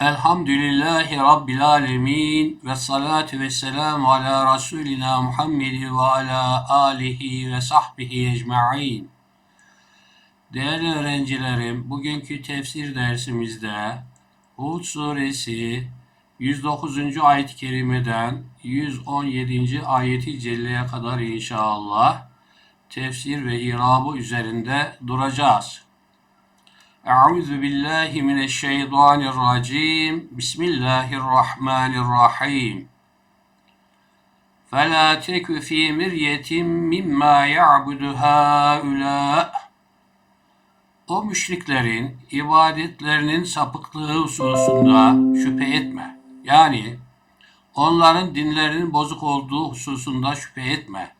Elhamdülillahi Rabbil alemin ve salatu ve selamu ala Resulina Muhammed ve ala alihi ve sahbihi ecma'in. Değerli öğrencilerim, bugünkü tefsir dersimizde Hud suresi 109. ayet-i kerimeden 117. ayeti celleye kadar inşallah tefsir ve irabı üzerinde duracağız. Euzu billahi mineşşeytanirracim. Bismillahirrahmanirrahim. فَلَا تَكُ ف۪ي مِرْيَةٍ مِمَّا يَعْبُدُ هَؤُلَاءِ O müşriklerin ibadetlerinin sapıklığı hususunda şüphe etme. Yani onların dinlerinin bozuk olduğu hususunda şüphe etme.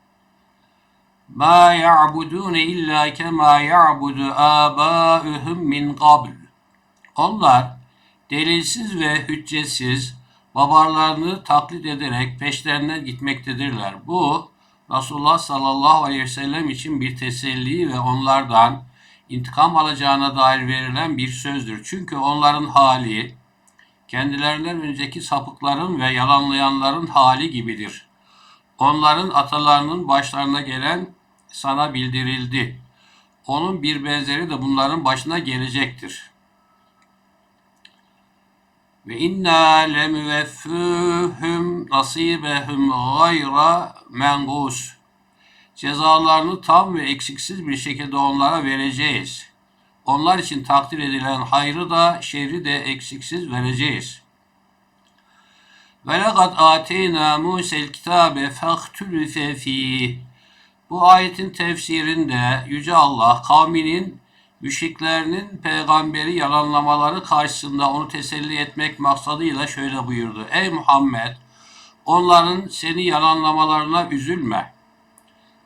Ma ya'budun illa kema ya'budu aba'uhum min qabl. Onlar delilsiz ve hüccetsiz babalarını taklit ederek peşlerinden gitmektedirler. Bu Resulullah sallallahu aleyhi ve sellem için bir teselli ve onlardan intikam alacağına dair verilen bir sözdür. Çünkü onların hali kendilerinden önceki sapıkların ve yalanlayanların hali gibidir. Onların atalarının başlarına gelen sana bildirildi. Onun bir benzeri de bunların başına gelecektir. Ve inna lemüveffühüm nasibehum gayra mengus. Cezalarını tam ve eksiksiz bir şekilde onlara vereceğiz. Onlar için takdir edilen hayrı da şerri de eksiksiz vereceğiz. Ve lekad ateyna Musa'l kitabe fehtülüfe fîh. Bu ayetin tefsirinde Yüce Allah kavminin müşriklerinin peygamberi yalanlamaları karşısında onu teselli etmek maksadıyla şöyle buyurdu. Ey Muhammed onların seni yalanlamalarına üzülme.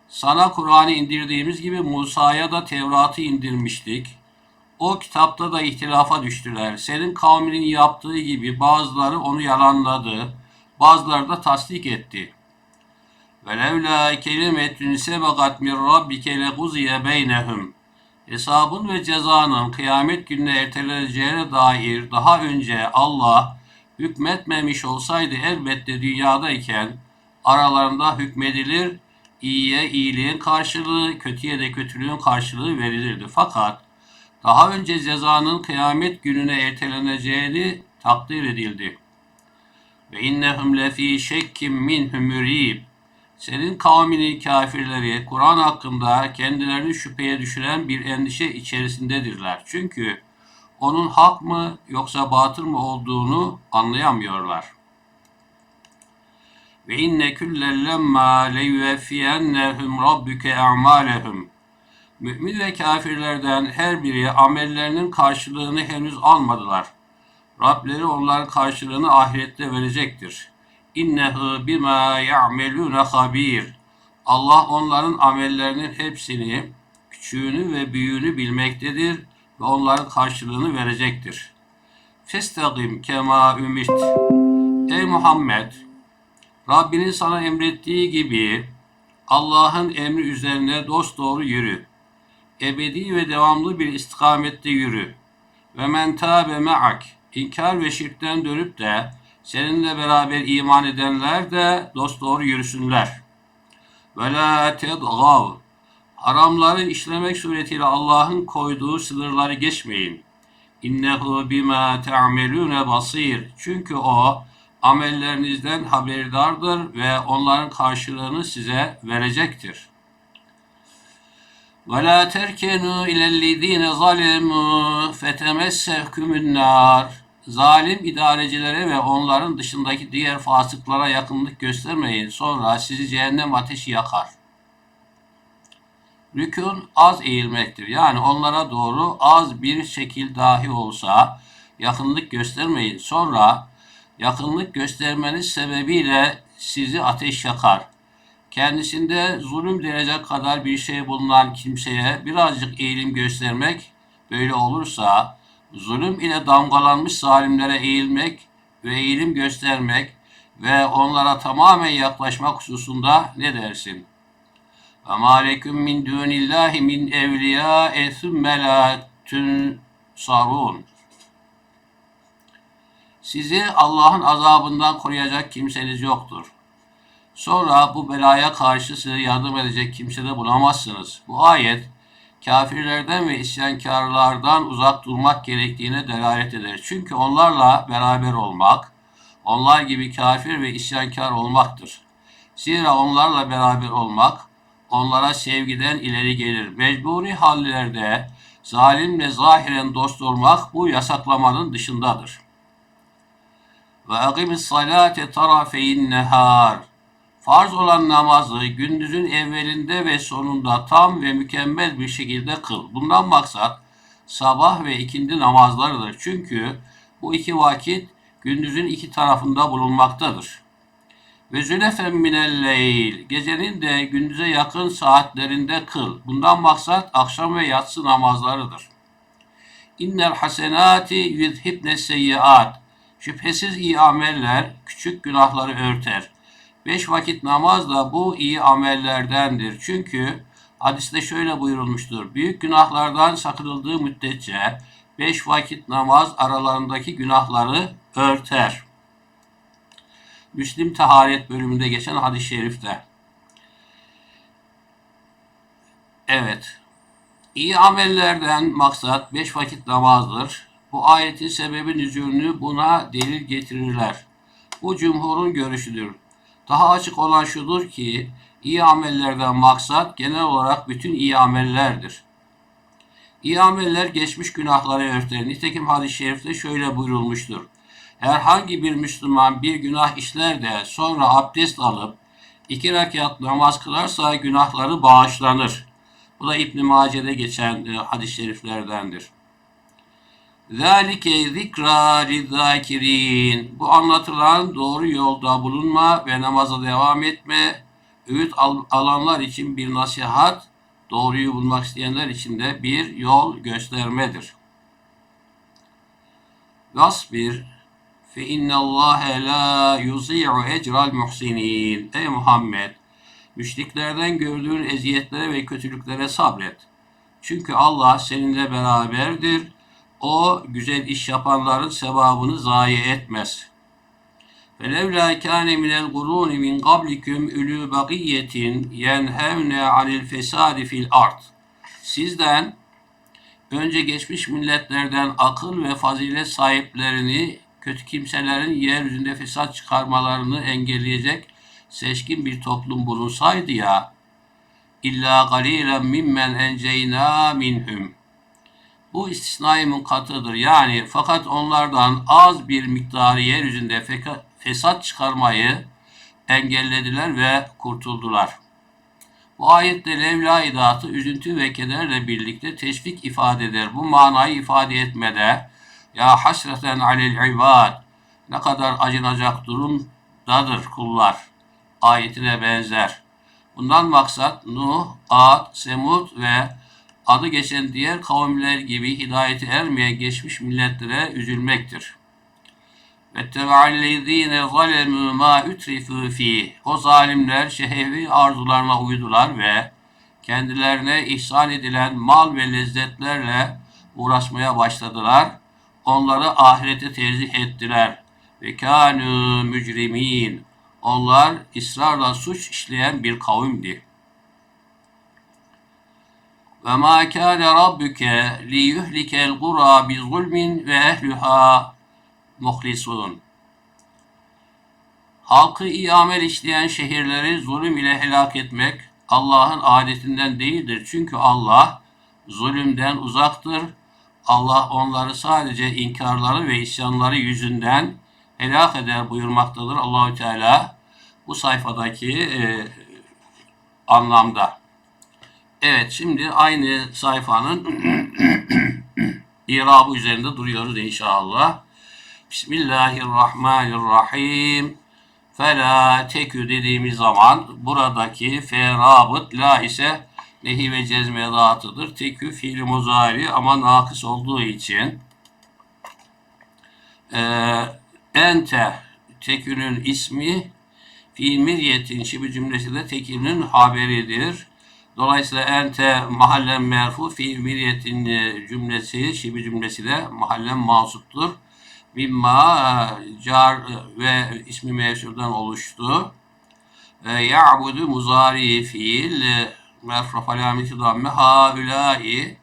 Sana Kur'an'ı indirdiğimiz gibi Musa'ya da Tevrat'ı indirmiştik. O kitapta da ihtilafa düştüler. Senin kavminin yaptığı gibi bazıları onu yalanladı, bazıları da tasdik etti.'' وَلَوْلَا كَلِمَةٌ سَبَقَتْ مِنْ رَبِّكَ لَقُضِيَ بَيْنَهُمْ Hesabın ve cezanın kıyamet gününe erteleneceğine dair daha önce Allah hükmetmemiş olsaydı elbette dünyadayken aralarında hükmedilir, iyiye iyiliğin karşılığı, kötüye de kötülüğün karşılığı verilirdi. Fakat daha önce cezanın kıyamet gününe erteleneceğini takdir edildi. Ve innehum lefi şekkim minhum mürib senin kavminin kafirleri Kur'an hakkında kendilerini şüpheye düşüren bir endişe içerisindedirler. Çünkü onun hak mı yoksa batıl mı olduğunu anlayamıyorlar. Ve inne kullen lemma leyuffiyennehum rabbuke a'malehum. Mümin ve kafirlerden her biri amellerinin karşılığını henüz almadılar. Rableri onların karşılığını ahirette verecektir. İnnehu bima ya'melune habir. Allah onların amellerinin hepsini, küçüğünü ve büyüğünü bilmektedir ve onların karşılığını verecektir. Festagim kema ümit. Ey Muhammed! Rabbinin sana emrettiği gibi Allah'ın emri üzerine dost doğru yürü. Ebedi ve devamlı bir istikamette yürü. Ve men tabe ma'ak. İnkar ve şirkten dönüp de Seninle beraber iman edenler de dosdoğru yürüsünler. Ve la tedgav. Haramları işlemek suretiyle Allah'ın koyduğu sınırları geçmeyin. İnnehu bima te'amelune basir. Çünkü o amellerinizden haberdardır ve onların karşılığını size verecektir. Ve la terkenu ilellezine zalemu fetemessehkumun nar zalim idarecilere ve onların dışındaki diğer fasıklara yakınlık göstermeyin. Sonra sizi cehennem ateşi yakar. Rükün az eğilmektir. Yani onlara doğru az bir şekil dahi olsa yakınlık göstermeyin. Sonra yakınlık göstermeniz sebebiyle sizi ateş yakar. Kendisinde zulüm derece kadar bir şey bulunan kimseye birazcık eğilim göstermek böyle olursa zulüm ile damgalanmış zalimlere eğilmek ve eğilim göstermek ve onlara tamamen yaklaşmak hususunda ne dersin? Ve maleküm min dunillahi min evliya sümme la sarun. Sizi Allah'ın azabından koruyacak kimseniz yoktur. Sonra bu belaya karşı size yardım edecek kimse de bulamazsınız. Bu ayet kafirlerden ve isyankarlardan uzak durmak gerektiğine delalet eder. Çünkü onlarla beraber olmak, onlar gibi kafir ve isyankar olmaktır. Zira onlarla beraber olmak, onlara sevgiden ileri gelir. Mecburi hallerde zalimle zahiren dost olmak bu yasaklamanın dışındadır. Ve akimis salate tarafeyin nehar. Farz olan namazı gündüzün evvelinde ve sonunda tam ve mükemmel bir şekilde kıl. Bundan maksat sabah ve ikindi namazlarıdır. Çünkü bu iki vakit gündüzün iki tarafında bulunmaktadır. Ve zülefen minel leyl. Gecenin de gündüze yakın saatlerinde kıl. Bundan maksat akşam ve yatsı namazlarıdır. İnnel hasenati yuzhibne seyyiat. Şüphesiz iyi ameller küçük günahları örter. Beş vakit namaz da bu iyi amellerdendir. Çünkü hadiste şöyle buyurulmuştur. Büyük günahlardan sakınıldığı müddetçe beş vakit namaz aralarındaki günahları örter. Müslim Taharet bölümünde geçen hadis-i şerifte. Evet. İyi amellerden maksat beş vakit namazdır. Bu ayetin sebebi nüzulünü buna delil getirirler. Bu cumhurun görüşüdür. Daha açık olan şudur ki iyi amellerden maksat genel olarak bütün iyi amellerdir. İyi ameller geçmiş günahları örter. Nitekim hadis-i şerifte şöyle buyurulmuştur. Herhangi bir Müslüman bir günah işler de sonra abdest alıp iki rekat namaz kılarsa günahları bağışlanır. Bu da İbn-i Mace'de geçen e, hadis-i şeriflerdendir. Zalike zikra lizzakirin. Bu anlatılan doğru yolda bulunma ve namaza devam etme. Öğüt al alanlar için bir nasihat, doğruyu bulmak isteyenler için de bir yol göstermedir. Vasbir fe innallâhe la yuzi'u ecral muhsinin. Ey Muhammed! Müşriklerden gördüğün eziyetlere ve kötülüklere sabret. Çünkü Allah seninle beraberdir O güzel iş yapanların sevabını zayi etmez. فَلَوْلَا كَانَ مِنَ الْقُرُونِ مِنْ قَبْلِكُمْ اُلُوا بَقِيَّةٍ يَنْهَوْنَ عَنِ الْفَسَادِ فِي الْأَرْضِ Sizden önce geçmiş milletlerden akıl ve fazilet sahiplerini, kötü kimselerin yeryüzünde fesat çıkarmalarını engelleyecek seçkin bir toplum bulunsaydı ya, illa galilen mimmen enceyna minhum. bu istisnai munkatıdır. Yani fakat onlardan az bir miktarı yeryüzünde fesat çıkarmayı engellediler ve kurtuldular. Bu ayette levla idatı üzüntü ve kederle birlikte teşvik ifade eder. Bu manayı ifade etmede ya hasreten alel ibad ne kadar acınacak durumdadır kullar ayetine benzer. Bundan maksat Nuh, Ad, Semud ve adı geçen diğer kavimler gibi hidayete ermeyen geçmiş milletlere üzülmektir. Ve tevallezine zalemu ma utrifu fi. O zalimler şehvi arzularına uydular ve kendilerine ihsan edilen mal ve lezzetlerle uğraşmaya başladılar. Onları ahirete tercih ettiler. Ve kânû mücrimin. Onlar ısrarla suç işleyen bir kavimdi.'' Ve ma kâne rabbuke li yuhlikel qura bi zulmin ve ehluha muhlisun. Halkı iyi amel işleyen şehirleri zulüm ile helak etmek Allah'ın adetinden değildir. Çünkü Allah zulümden uzaktır. Allah onları sadece inkarları ve isyanları yüzünden helak eder buyurmaktadır Allahü Teala bu sayfadaki e, anlamda. Evet şimdi aynı sayfanın irabı üzerinde duruyoruz inşallah. Bismillahirrahmanirrahim. Fela tekü dediğimiz zaman buradaki ferabıt la ise nehi ve cezme dağıtıdır. Tekü fiil muzari ama nakıs olduğu için e, ente tekünün ismi fiil miryetin şibi cümlesi de tekinin haberidir. Dolayısıyla ente mahallen merfu fiil miryetin e, cümlesi şibi cümlesi de mahallen masuptur. mimma e, car ve ismi mevsuldan oluştu. E, Ya'budu muzari fiil e, merfuf alameti damme haulâi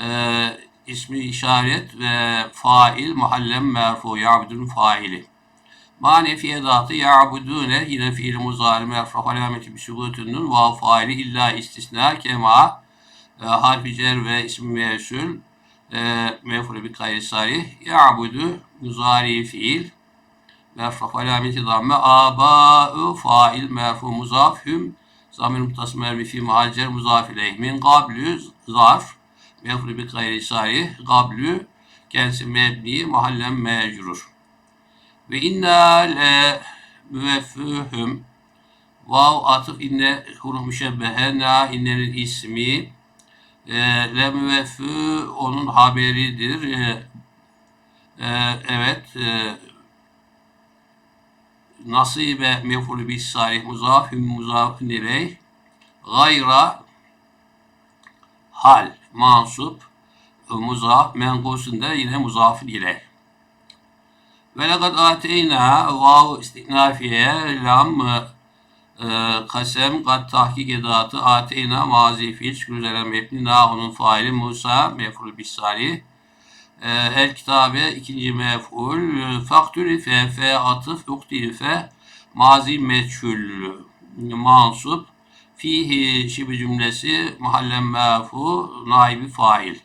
e, ismi işaret ve fail mahallem merfu ya'budun faili. Manefi edatı ya'budune yine fiil muzari merfuf alameti bir sübutunun vav faili illa istisna kema e, harfi cer ve ismi mevsul e, mef'ulü bi gayri ya'budu muzari fiil merfu alameti damme aba'u fail merfu muzaf hüm zamir mutasım mermi fi mahal cer muzaf ileyh min gablü zarf mef'ulü bi gayri sarih gablü kendisi mebni mahallen mecrur ve inna le müveffühüm. Vav atıf inne huruf müşebbehe na innenin ismi. E, le müveffü onun haberidir. E, e, evet e, nasibe mef'ulü bis salih muzaf hüm muzafın ileyh gayra hal mansup muzaf menkusunda yine muzafın ileyh ve lekad ateyna vav istinafiye lam e, kasem kat tahkik edatı ateyna mazi fiil şükür üzere mebni na onun faili Musa mef'ul bis salih e, el kitabe ikinci mef'ul faktürü fe fe atıf uktilife mazi meçhul mansup fihi şibi cümlesi mahallen mefu naibi fail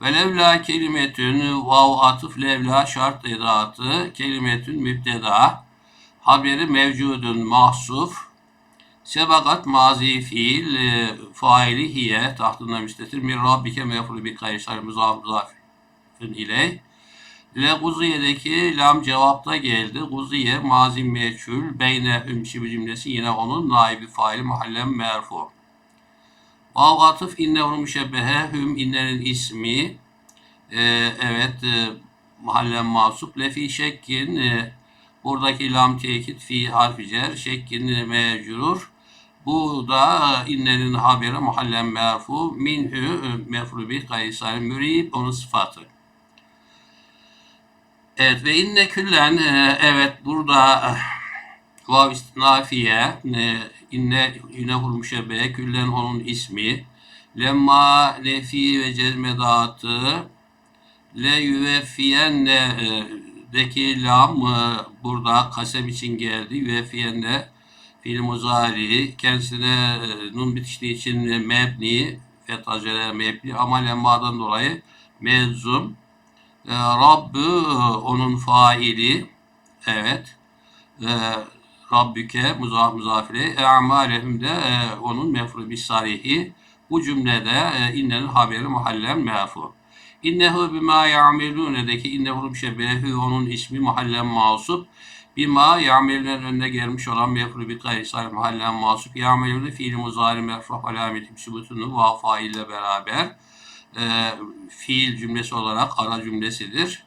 ve levla kelimetün vav atıf levla şart edatı kelimetün mübteda haberi mevcudun mahsuf sebakat mazi fiil e, faili hiye tahtında müstetir min rabbike mefru bi kayşar muzaf muzafin iley le Guziye'deki lam cevapta geldi. Guziye mazi meçhul beyne hümşi cümlesi yine onun naibi faili mahallem merfu. Vav atıf innehu müşebbehe hüm innenin ismi e, evet e, mahallen masup lefi şekkin e, buradaki lam tekit fi harfi cer şekkin mecrur bu da innenin haberi mahallen merfu minhü mefru bi kaysar mürib onun sıfatı. Evet ve inne küllen e, evet burada e, vav istinafiye inne yunehul müşebbe küllen onun ismi. Lemma nefi ve cezme dağıtı le yüveffiyenne e, deki lam e, burada kasem için geldi. Yüveffiyenne fiil muzari kendisine e, nun bitiştiği için mebni fetacele mebni. Ama lemmadan dolayı mezum Rabbü onun faili evet Rabbüke muzaf muzafile e'malehum de e, onun mefru bis sarihi bu cümlede e, innenin haberi mahallen mefu. İnnehu bima ya'melûne'deki innehu müşebbehü onun ismi mahallen masup. Bima ya'melûne'nin önüne gelmiş olan mefru bi gayri sarih mahallen masup. Ya'melûne fiil muzari merfuh alameti sübutunu va fail ile beraber e, fiil cümlesi olarak ara cümlesidir.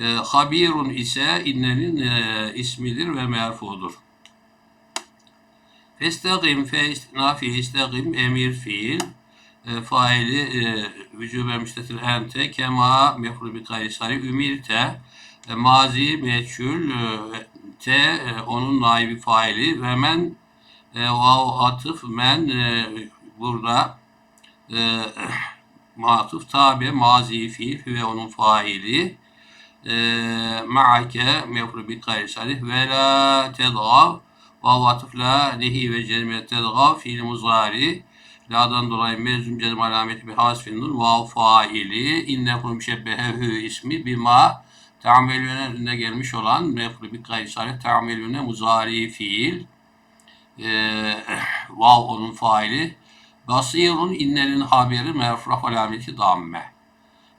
E, habirun ise innenin e, ismidir ve merfudur. Festagim fe istinafi istagim emir fiil. E, faili e, vücube müstetir ente kema mefru bi kaysari ümirte. E, mazi meçhul e, te e, onun naibi faili. Ve men e, vav atıf men e, burada e, matuf tabi mazi fiil ve onun faili ma'ake mefru bi kaysari ve la tedgav vav atıf la nehi ve cezme tedgav fiil muzari. La'dan dolayı mezum cezm alameti bir hasfin nun vav faili innehu müşebbehehü ismi bima ta'melüne önüne gelmiş olan mefru bir gayri sarih ta'melüne muzari fiil. Ee, vav onun faili. Basirun innenin haberi merfraf alameti damme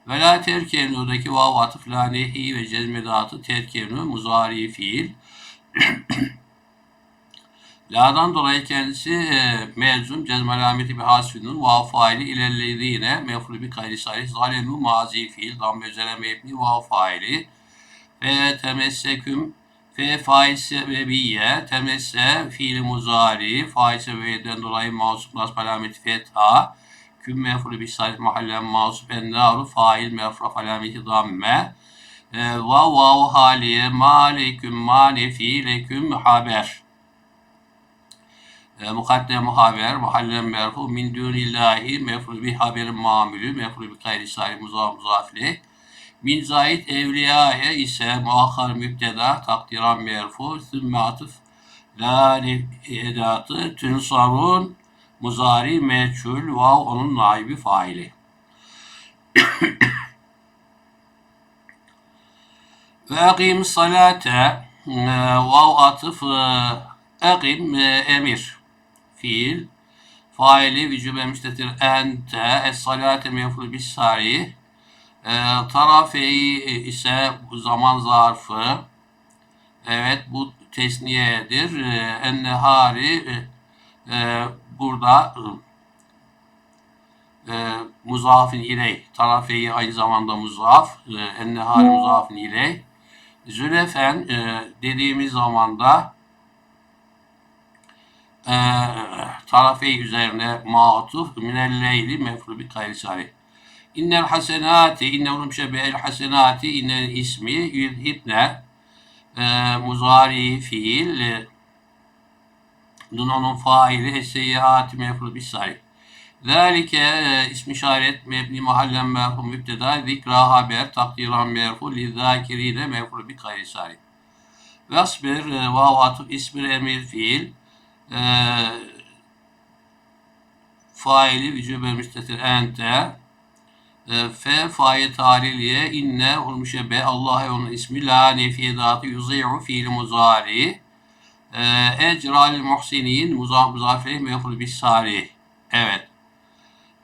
ve la terkenudaki vav atıf la nehi ve cezmedatı terkenu muzari fiil. La'dan dolayı kendisi e, mezun cezm alameti bir hasfinin vav faili ilerlediğine mefru bir gayri sarih zalemu mazi fiil damme üzere mebni vav faili. Ve temesseküm fe fail sebebiye temesse fiil muzari fail sebebiyeden dolayı masup nasb alameti fetha küm mefru bir sarih mahallen masup en naru fail mefraf alameti damme E, vav vav haliye ma aleyküm ma nefileküm haber. E, mukaddem haber, muhallem merfu, min dunillahi, mefru bi haberin mamülü, mefru bi gayri sahib muzaf muzafli. Min zahid evliyaya ise muakhar müpteda, takdiran merfu, sümme atıf, la edatı, tünsarun, muzari, meçhul, vav onun naibi faili. Ve akim salate, e, vav atıf, e, akim e, emir, fiil, faili vücube müstetir ente, es salate mefru bis sari, e, tarafeyi ise bu zaman zarfı, evet bu tesniyedir, e, ennehari e, e, burada e, muzafin iley, tarafeyi aynı zamanda muzaf, e, ennehari muzafin iley, Zülefen e, dediğimiz zaman da e, tarafey üzerine ma'tuf minelleyli mefru bi gayri İnnel hasenati innehum şebehel hasenati innel ismi yudhibne e, muzari fiil e, Dunonun faili es-seyyiati mefru bis Zalike e, ismi işaret mebni mahallen merfu müpteda zikra haber takdiran merfu li zakirine merfu bi gayri sari. Vesbir e, vav atıf ismir emir fiil e, faili vücube müstetir ente fe faye tariliye inne olmuşe be Allah'a onun ismi la nefiye yuzi'u fiil muzari e, ecral muhsinin muzaf muzafiri meful bis sari. Evet.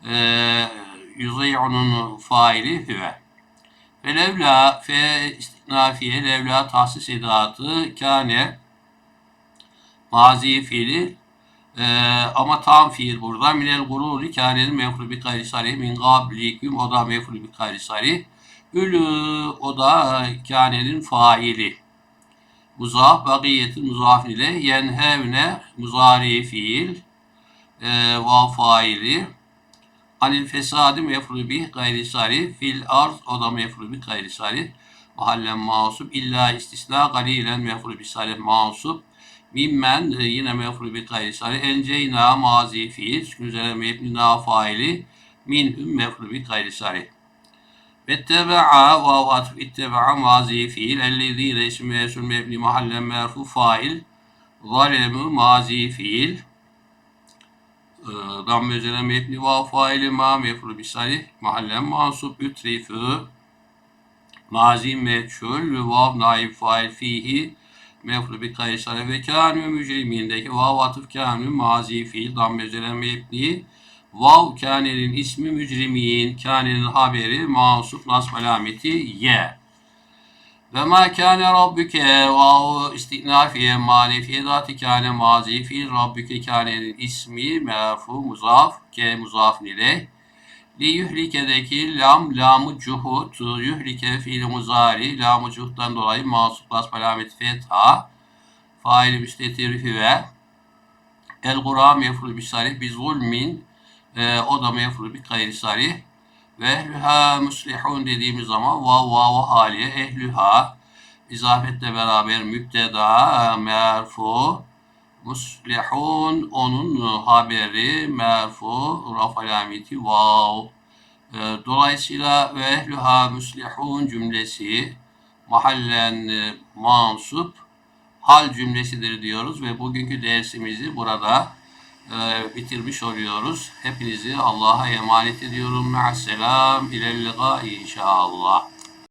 E, yuzayi'unun faili hüve. Ve levla fe istinafiye levla tahsis edatı kâne mazi fiili. E, ama tam fiil burada. Minel gururi kânenin mefru bi gayri sarih min gabliküm o da mefru bi gayri sarih ülü o da kânenin faili muzaf bakiyetin muzafin ile yenhevne muzari fiil e, vav faili. Anil fesadi mefru bih gayri sari fil arz o da mefru bih gayri sari. Mahallen masup illa istisna galilen mefru bih salih masup mimmen e, yine mefru bih gayri sari. Enceyna mazi fiil üzerine mebni na faili. Minhum mefru bih gayri sari Vettebe'a vav atf ittebe'a mazi fiil ellezine ismi mesul mebni mahallen merfu fail. Zalemu mazi fiil. Damme üzerine mebni vav faili ma mefru bisalih mahallen mansup ütrifü mazi meçhul. Vav naib fail fihi. Mefru bi kaysare ve kânü mücrimindeki vav atıf kânü mazi fiil. Damme üzerine mebni vav kânenin ismi mücrimin kânenin haberi mansup nasb alameti ye. Ve ma kâne rabbuke vav istinafiye manifiye zati kâne mazi fiil rabbuke kânenin ismi merfu muzaf ke muzaf ile li yuhlike'deki lam lamu cuhut yuhlike fiil muzari lamu cuhuttan dolayı masup las alamet fetha faili müstetir ve el gura mefru bi sarih bi zulmin e, o da mefru bi gayri sarih ve ehlüha muslihun dediğimiz zaman vav vav haliye ehlüha izafetle beraber müpteda merfu muslihun onun haberi merfu raf alameti vav. E, dolayısıyla ve ehlüha muslihun cümlesi mahallen e, mansup hal cümlesidir diyoruz ve bugünkü dersimizi burada e, bitirmiş oluyoruz. Hepinizi Allah'a emanet ediyorum. Ma'asselam. İlel inşallah.